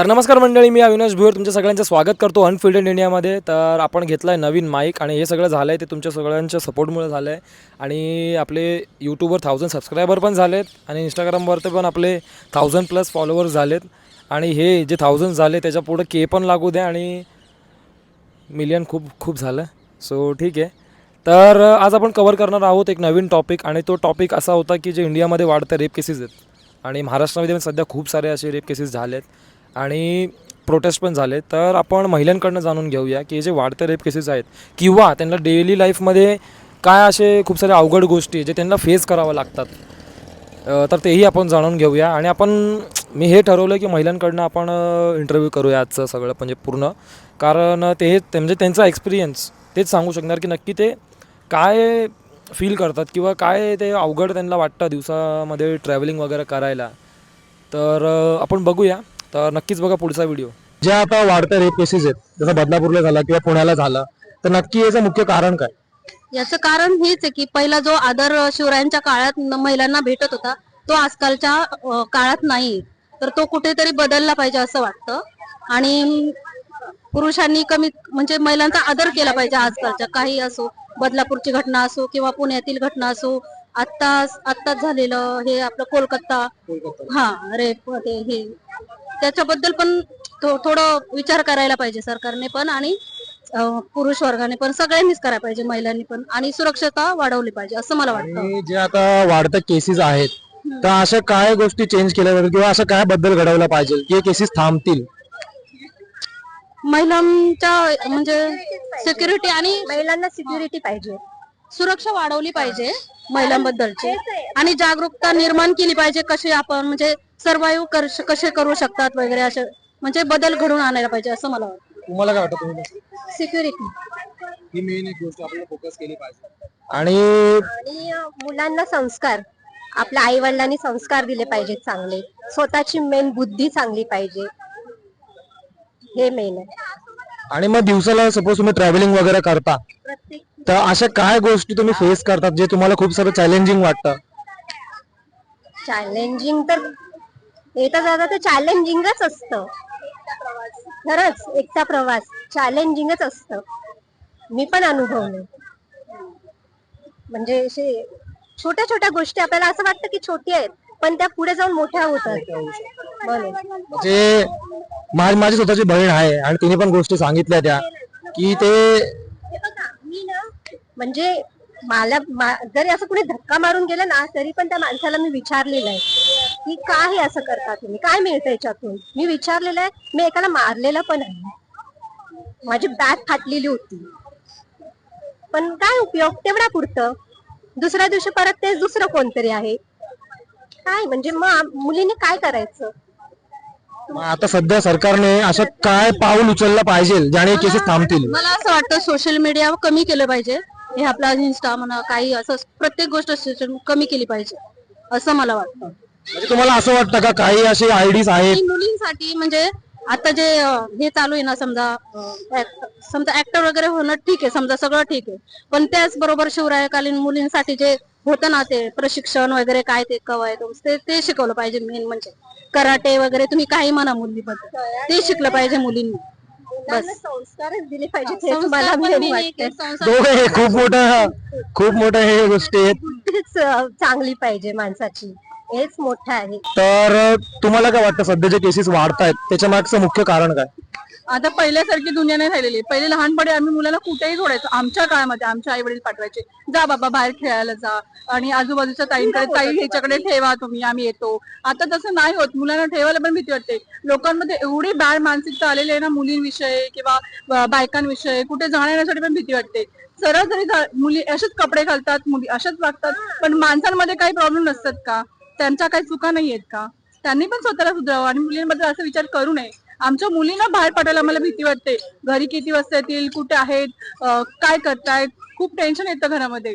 तर नमस्कार मंडळी मी अविनाश भुयर तुमच्या सगळ्यांचं स्वागत करतो अनफिल्डेड इंडियामध्ये तर आपण घेतला आहे नवीन माईक आणि हे सगळं झालं आहे ते तुमच्या सगळ्यांच्या सपोर्टमुळे झालं आहे आणि आपले यूट्यूबवर थाउजंड सबस्क्रायबर पण झालेत आणि इंस्टाग्रामवरती पण आपले थाउजंड प्लस फॉलोअर्स झालेत. आणि हे जे थाउजंड झाले त्याच्या पुढं के पण लागू द्या आणि मिलियन खूप खूप झालं. सो ठीक आहे. तर आज आपण कवर करणार आहोत एक नवीन टॉपिक आणि तो टॉपिक असा होता की जे इंडियामध्ये वाढत्या रेप केसेस आहेत. आणि महाराष्ट्रामध्ये पण सध्या खूप सारे असे रेप केसेस आहेत आणि प्रोटेस्ट पण झाले. तर आपण महिलांकडनं जाणून घेऊया की हे जे वाढते रेप केसेस आहेत किंवा त्यांना डेली लाईफमध्ये काय असे खूप सारे अवघड गोष्टी जे त्यांना फेस करावं लागतात तर तेही आपण जाणून घेऊया. आणि आपण मी हे ठरवलं की महिलांकडनं आपण इंटरव्ह्यू करूया आजचं सगळं म्हणजे पूर्ण. कारण ते ते म्हणजे त्यांचा एक्सपिरियन्स तेच सांगू शकणार की नक्की ते काय फील करतात किंवा काय ते अवघड त्यांना वाटतं दिवसामध्ये ट्रॅव्हलिंग वगैरे करायला. तर आपण बघूया. तर नक्कीच बघा पुढचा व्हिडिओ ज्या आता वाढत्या रेप केसेस आहेत जसं बदलापूरला झाला किंवा पुण्याला झाला तर नक्की याचं मुख्य कारण काय? याचं कारण हेच आहे की पहिला जो आदर शिवरायांच्या काळात महिलांना भेटत होता तो आजकालच्या अ, काळात नाही. तर तो कुठेतरी बदलला पाहिजे असं वाटतं. आणि पुरुषांनी कमी म्हणजे महिलांचा आदर केला पाहिजे आजकालच्या. काही असो बदलापूरची घटना असो किंवा पुण्यातील घटना असो आत्ता आत्ताच झालेलं हे आपलं कोलकाता हा रेप ते हे. त्याच्याबद्दल पण थो- थोडं विचार करायला पाहिजे सरकारने पण आणि पुरुष वर्गाने पण सगळ्यांनीच करायला पाहिजे महिलांनी पण आणि सुरक्षता वाढवली पाहिजे असं मला वाटतं. जे आता वाढत्या केसेस आहेत तर अशा काय गोष्टी चेंज केल्या जातील किंवा असं काय बदल घडवला पाहिजे की हे केसेस थांबतील? महिलांच्या म्हणजे सिक्युरिटी आणि महिलांना सिक्युरिटी पाहिजे. सुरक्षा वाढवली पाहिजे महिलांबद्दलची. आणि जागरूकता निर्माण केली पाहिजे कसे आपण म्हणजे सर्वाईव्ह कसे करू शकतात वगैरे असे म्हणजे बदल घडून आणायला पाहिजे असं मला वाटतं. तुम्हाला काय वाटतं तुम्ही? सिक्युरिटी ही मेन एक गोष्ट आपल्याला फोकस केली पाहिजे. आणि आणि अ, मुलांना संस्कार. आपल्या आई वडिलांनी संस्कार दिले पाहिजेत चांगले. स्वतःची मेन बुद्धी चांगली पाहिजे. हे मेन आहे. आणि मग दिवसाला सपोज तुम्ही ट्रॅव्हलिंग वगैरे करता प्रत्येक तर अशा काय गोष्टी तुम्ही फेस करतात जे तुम्हाला खूप सारं चॅलेंजिंग वाटतं? चॅलेंजिंग तर येता जाता ते चॅलेंजिंगच असतं. खरंच एकटा प्रवास चॅलेंजिंगच असतं. मी पण अनुभवले. म्हणजे असे छोट्या छोट्या गोष्टी आपल्याला असं वाटतं की छोटी आहेत पण त्या पुढे जाऊन मोठ्या होतात म्हणून. म्हणजे माझी माझी स्वतःची बहीण आहे आणि तिने पण गोष्टी सांगितल्या त्या की ते हे बघा, मी ना म्हणजे मला मा- जरी असं कुणी धक्का मारून गेलं ना तरी पण त्या माणसाला मी विचारलेलं आहे. की का हे असं करता तुम्ही? काय मिळतं याच्यातून? मी विचारलेलं आहे. मी एकाला मारलेलं पण आहे. माझी बॅग फाटलेली होती. पण काय उपयोग? तेवढा पुरतं. दुसऱ्या दिवशी परत तेच दुसरं कोणतरी आहे. काय? म्हणजे मग मुलीने काय करायचं? मग आता सध्या सरकारने असं काय पाऊल उचललं पाहिजे ज्याने केसेस थांबतील? मला असं वाटतं सोशल मीडिया कमी केलं पाहिजे. हे आपला इन्स्टा म्हणा काही असं प्रत्येक गोष्ट कमी केली पाहिजे. असं मला वाटतं. म्हणजे तुम्हाला असं वाटतं का काही असे आयडीज आहेत? आणि मुलींसाठी म्हणजे आता जे अं, हे चालू आहे ना समजा अं, act- समजा ऍक्टर वगैरे होणं ठीक आहे समजा सगळं ठीक आहे. पण त्याच बरोबर शिवरायकालीन मुलींसाठी जे होतं ना ते प्रशिक्षण वगैरे काय ते कवायत ते ते शिकवलं पाहिजे मेन म्हणजे. कराटे वगैरे तुम्ही काही म्हणा मुलीबद्दल. ते शिकलं पाहिजे मुलींनी. बस. संस्कारच दिले पाहिजे हेच मला main वाटतंय. दोघे हे खूप मोठं खूप मोठं हे गोष्टी आहेत. बुद्धीच अ, चांगली पाहिजे माणसाची. हेच मोठं आहे. तर तुम्हाला काय वाटतं सध्या जे केसेस वाढतायत त्याच्या मागचं मुख्य कारण काय? आता पहिल्यासारखी दुनिया नाही राहिलेली. पहिले लहानपणी आम्ही मुलाला कुठेही सोडायचो. आमच्या काळामध्ये आमच्या आई वडील पाठवायचे जा बाबा बाहेर खेळायला जा. आणि आजूबाजूच्या ताईंकडे ताई ह्याच्याकडे ठेवा तुम्ही आम्ही येतो. आता तसं नाही होत. मुलांना ठेवायला पण भीती वाटते. लोकांमध्ये एवढी बॅड मानसिकता आलेली आहे ना मुलींविषयी किंवा बायकांविषयी कुठे जाण्यासाठी पण भीती वाटते. सरळ जरी जा- मुली असेच कपडे घालतात मुली अशाच वागतात पण माणसांमध्ये काही प्रॉब्लेम नसतात का? त्यांच्या काही चुका नाही आहेत का? त्यांनी पण स्वतःला सुधारावं आणि मुलींबद्दल असा विचार करू नये. आमच्या मुलींना बाहेर पाठवायला मला भीती वाटते. घरी किती वाजता येतील? कुठे आहेत? काय करतायत? खूप टेन्शन येतं घरामध्ये.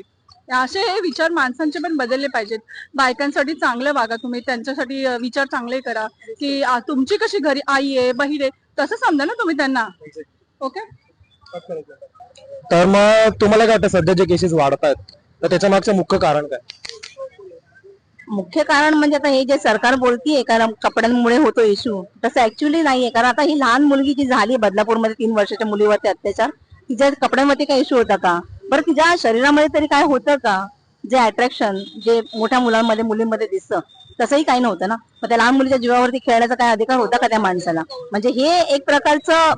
असे हे विचार माणसांचे पण बदलले पाहिजेत. बायकांसाठी चांगलं वागा तुम्ही. त्यांच्यासाठी विचार चांगले करा की तुमची कशी घरी आई आहे बहीण आहे तसं समजा ना तुम्ही त्यांना. ओके? तर मग तुम्हाला काय वाटतं? सध्या जे केसेस वाढतायत तर त्याच्या मागचं मुख्य कारण काय? मुख्य कारण म्हणजे आता हे जे सरकार बोलतीये कारण कपड्यांमुळे होतो इश्यू तसं ऍक्च्युली नाहीये. कारण आता ही लहान मुलगी जी झाली बदलापूरमध्ये तीन वर्षाच्या मुलीवरती अत्याचार तिच्या कपड्यांवरती काही इश्यू होता का बरं तिच्या शरीरामध्ये तरी काय होतं का? जे अट्रॅक्शन जे मोठ्या मुलांमध्ये मुलींमध्ये दिसतं तसंही काही नव्हतं ना? मग त्या लहान मुलीच्या जीवावरती खेळण्याचा काय अधिकार होता का त्या माणसाला? म्हणजे हे एक प्रकारचं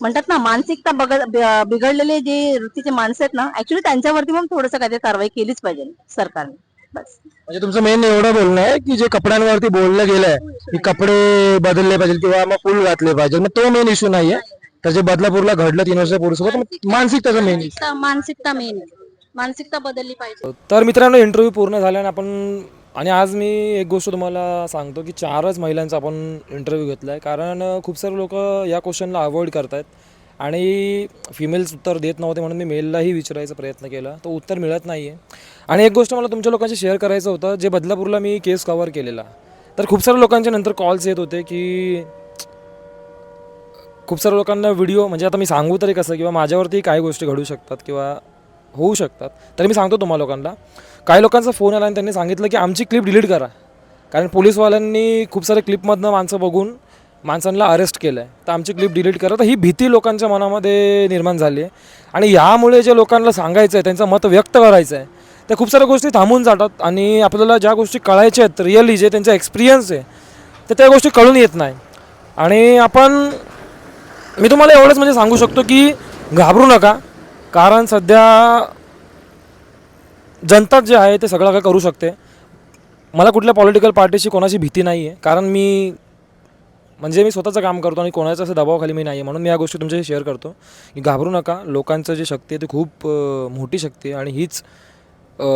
म्हणतात ना मानसिकता बघ- बिघडलेले जे वृत्तीचे माणसं आहेत ना ऍक्च्युली त्यांच्यावरती पण थोडंसं काहीतरी कारवाई केलीच पाहिजे सरकारने. बस म्हणजे तुमचं मेन एवढं बोलणं आहे की जे कपड्यांवरती बोललं गेलंय की कपडे बदलले पाहिजे किंवा मग फुल घातले पाहिजे मग तो मेन इश्यू नाहीये. तर जे बदलापूरला घडलं तीन वर्षापूर्वीसोबत मानसिक त्याचा मेन मानसिकता मानसिकता मेन मानसिकता बदलली पाहिजे. तर मित्रांनो इंटरव्ह्यू पूर्ण झाल्याने आपण आणि आज मी एक गोष्ट तुम्हाला सांगतो की चारच महिलांचा आपण इंटरव्ह्यू घेतला आहे कारण खूप सारे लोक या क्वेश्चनला अवॉइड करत आहेत आणि फिमेल्स उत्तर देत नव्हते म्हणून मी मेललाही विचारायचा प्रयत्न केला. तो उत्तर मिळत नाही आहे आणि एक गोष्ट मला तुमच्या लोकांशी शेअर करायचं होतं जे बदलापूरला मी केस कव्हर केलेला. तर खूप साऱ्या लोकांचे नंतर कॉल्स येत होते की खूप साऱ्या लोकांना व्हिडिओ म्हणजे आता मी सांगू तरी कसं किंवा माझ्यावरती काही गोष्टी घडू शकतात किंवा होऊ शकतात तरी मी सांगतो तुम्हाला लोकांना. काही लोकांचा फोन आला आणि त्यांनी सांगितलं की आमची क्लिप डिलीट करा. कारण पोलीसवाल्यांनी खूप सारे क्लिपमधनं माणसं बघून माणसांना अरेस्ट केलं आहे तर आमची क्लिप डिलीट करा. तर ही भीती लोकांच्या मनामध्ये निर्माण झाली आहे. आणि यामुळे जे लोकांना सांगायचं आहे त्यांचं मत व्यक्त करायचं आहे त्या खूप साऱ्या गोष्टी थांबून जातात. आणि आपल्याला ज्या गोष्टी कळायच्या आहेत रिअली जे त्यांचा एक्सपिरियन्स आहे तर त्या गोष्टी कळून येत नाही. आणि आपण मी तुम्हाला एवढंच म्हणजे सांगू शकतो की घाबरू नका. कारण सध्या जनता जे आहे ते सगळं काय करू शकते. मला कुठल्या पॉलिटिकल पार्टीशी कोणाची भीती नाही आहे कारण मी म्हणजे मी स्वतःचं काम करतो आणि कोणाचा असं दबावाखाली मी नाही आहे म्हणून मी या गोष्टी तुमच्याशी शेअर करतो. की घाबरू नका. लोकांचं जे शक्ती आहे ती खूप मोठी शक्ती आहे आणि हीच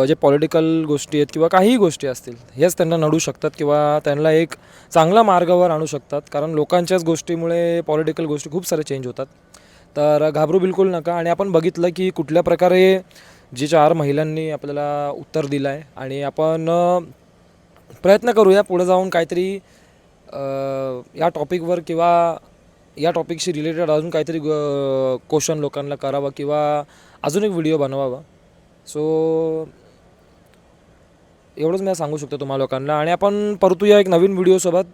जे पॉलिटिकल गोष्टी आहेत किंवा काहीही गोष्टी असतील हेच त्यांना नडू शकतात किंवा त्यांना एक चांगला मार्गावर आणू शकतात. कारण लोकांच्याच गोष्टीमुळे पॉलिटिकल गोष्टी खूप सारे चेंज होतात. तर घाबरू बिलकुल नका आणि आपण बघितलं की कुठल्या प्रकारे जी चार महिलांनी आपल्याला उत्तर दिलं आहे आणि आपण प्रयत्न करूया पुढे जाऊन काहीतरी या टॉपिकवर किंवा या टॉपिकशी रिलेटेड अजून काहीतरी क्वेश्चन लोकांना करावं किंवा अजून एक व्हिडिओ बनवावा. सो एवढंच मी सांगू शकतो तुम्हाला लोकांना. आणि आपण परतूया एक नवीन व्हिडिओसोबत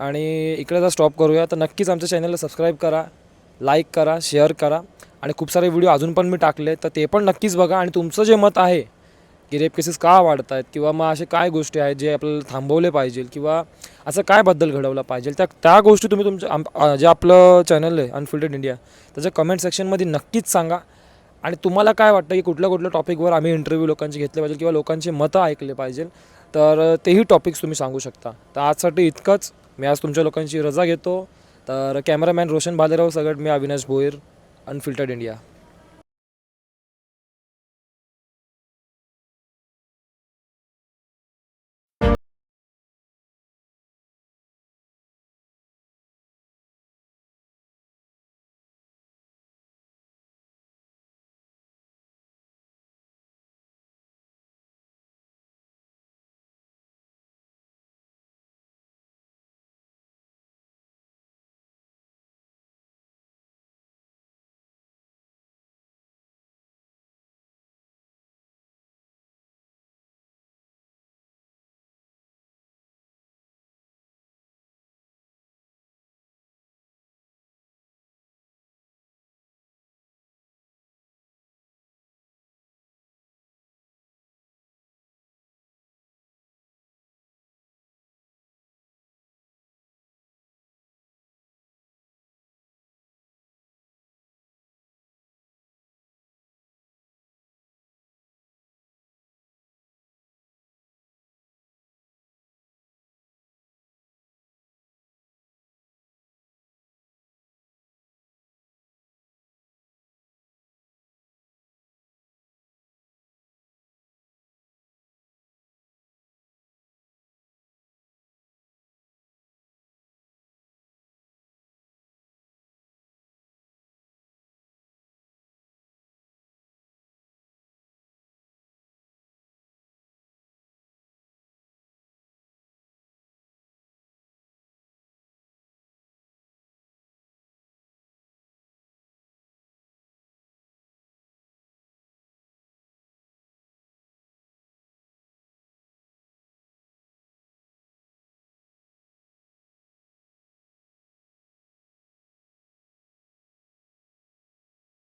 आणि इकडे जर स्टॉप करूया. तर नक्कीच आमच्या चॅनलला सबस्क्राईब करा लाईक करा शेअर करा. आणि खूप सारे व्हिडिओ अजून पण मी टाकले. तर ते पण नक्कीच बघा. आणि तुमचं जे मत आहे की रेप केसेस का वाढत आहेत किंवा मग असे काय गोष्टी आहेत जे आपल्याला थांबवले पाहिजे? किंवा असं काय बद्दल घडवलं पाहिजे? त्या त्या गोष्टी तुम्ही तुमच्या जे आपलं चॅनल आहे अनफिल्टेड इंडिया त्याच्या कमेंट सेक्शनमध्ये नक्कीच सांगा. आणि तुम्हाला काय वाटतं की कुठल्या कुठल्या टॉपिकवर आम्ही इंटरव्ह्यू लोकांचे घेतले पाहिजे किंवा लोकांची मतं ऐकले पाहिजे? तर तेही टॉपिक्स तुम्ही सांगू शकता. तर आजसाठी इतकंच. मी आज तुमच्या लोकांची रजा घेतो. तर कॅमेरामॅन रोशन भालेराव सगळं मी अविनाश भोईर अनफिल्टर्ड इंडिया